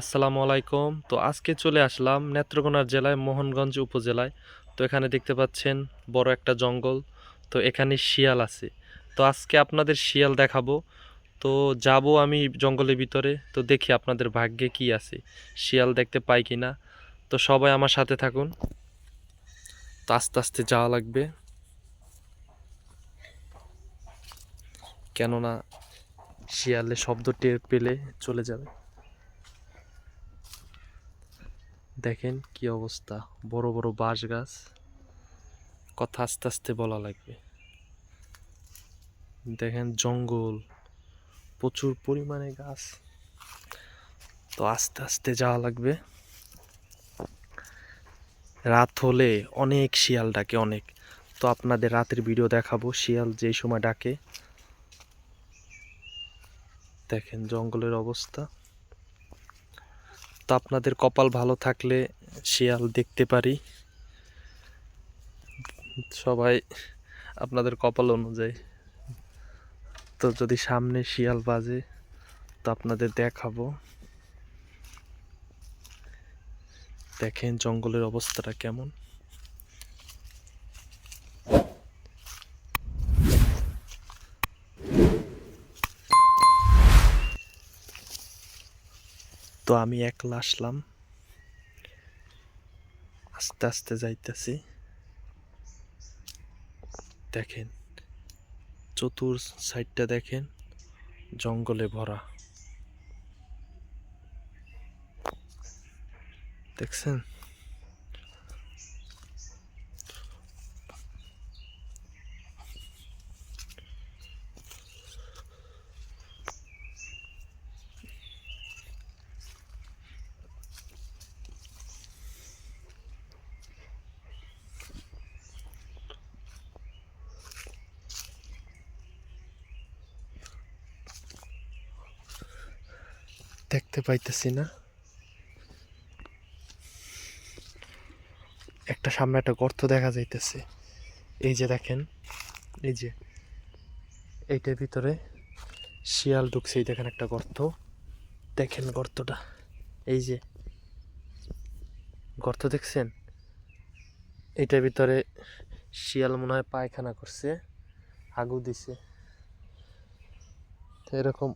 আসসালামু আলাইকুম। তো আজকে চলে আসলাম নেত্রকোনা জেলায় মোহনগঞ্জ উপজেলায়। তো এখানে দেখতে পাচ্ছেন বড় একটা জঙ্গল। তো এখানে শিয়াল আছে। তো আজকে আপনাদের শিয়াল দেখাবো। তো যাব আমি জঙ্গলের ভিতরে। তো দেখি আপনাদের ভাগ্যে কি আছে। শিয়াল দেখতে পাই কি না তো সবাই আমার সাথে থাকুন। তো আস্তে আস্তে যাওয়া লাগবে। কেননা শিয়ালে শব্দ টের পেলে চলে যাবে। দেখেন কি অবস্থা। বড় বড় বাঁশ গাছ। কথা আস্তে আস্তে বলা লাগবে। দেখেন জঙ্গল। প্রচুর পরিমাণে গাছ। তো আস্তে আস্তে যাওয়া লাগবে। রাত হলে অনেক শিয়াল ডাকে অনেক। তো আপনাদের রাতের ভিডিও দেখাবো। শিয়াল যেই সময় ডাকে। দেখেন জঙ্গলের অবস্থা। তো আপনাদের কপাল ভালো থাকলে শিয়াল দেখতে পারি। সবাই আপনাদের কপাল অনুযায়ী। তো যদি সামনে শিয়াল বাজে, তো আপনাদের দেখাবো। দেখেন জঙ্গলের অবস্থাটা কেমন। তো আমি একলা আসলাম। আস্তে আস্তে যাইতেছি। দেখেন চতুর সাইডটা দেখেন জঙ্গলে ভরা। দেখছেন? দেখতে পাইতেছি না। একটা সামনে একটা গর্ত দেখা যাইতেছে। এই যে দেখেন, এই যে এইটার ভিতরে শিয়াল ঢুকছে, এই দেখেন একটা গর্ত। দেখেন গর্তটা, এই যে গর্ত দেখছেন? এইটার ভিতরে শিয়াল মনে হয় পায়খানা করছে, আগু দিছে। এরকম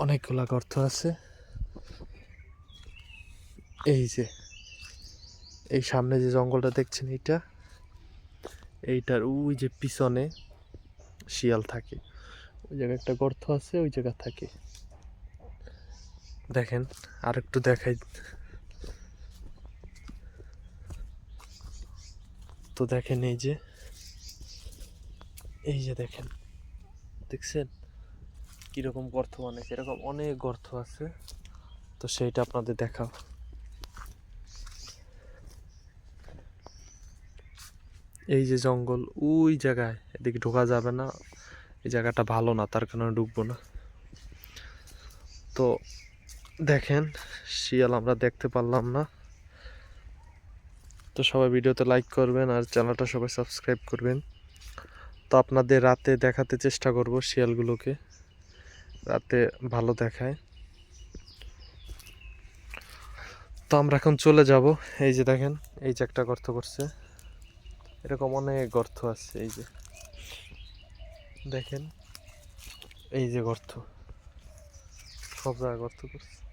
অনেকগুলা গর্ত আছে। এই যে, এই সামনে যে জঙ্গলটা দেখছেন এইটা, এইটার ওই যে পিছনে শিয়াল থাকে। ওই জায়গায় একটা গর্ত আছে, ওই জায়গা থাকে। দেখেন আর একটু দেখাই। তো দেখেন এই যে এই যে দেখেন, দেখছেন? কীরকম গর্ত বানাইছে এরকম অনেক গর্ত আছে। তো সেইটা আপনাদের দেখাও। এই যে জঙ্গল, ওই জায়গায়। এদিকে ঢোকা যাবে না। এই জায়গাটা ভালো না, তার কারণে ঢুকবো না। তো দেখেন, শিয়াল আমরা দেখতে পারলাম না। তো সবাই ভিডিওতে লাইক করবেন আর চ্যানেলটা সবাই সাবস্ক্রাইব করবেন। তো আপনাদের রাতে দেখাতে চেষ্টা করব শিয়ালগুলোকে। রাতে ভালো দেখায়। তো আমরা এখন চলে যাব। এই যে দেখেন, এই যে একটা গর্ত করছে। এরকম অনেক গর্ত আছে, এই যে। দেখেন, এই যে গর্ত। সব জায়গায় গর্ত করছে।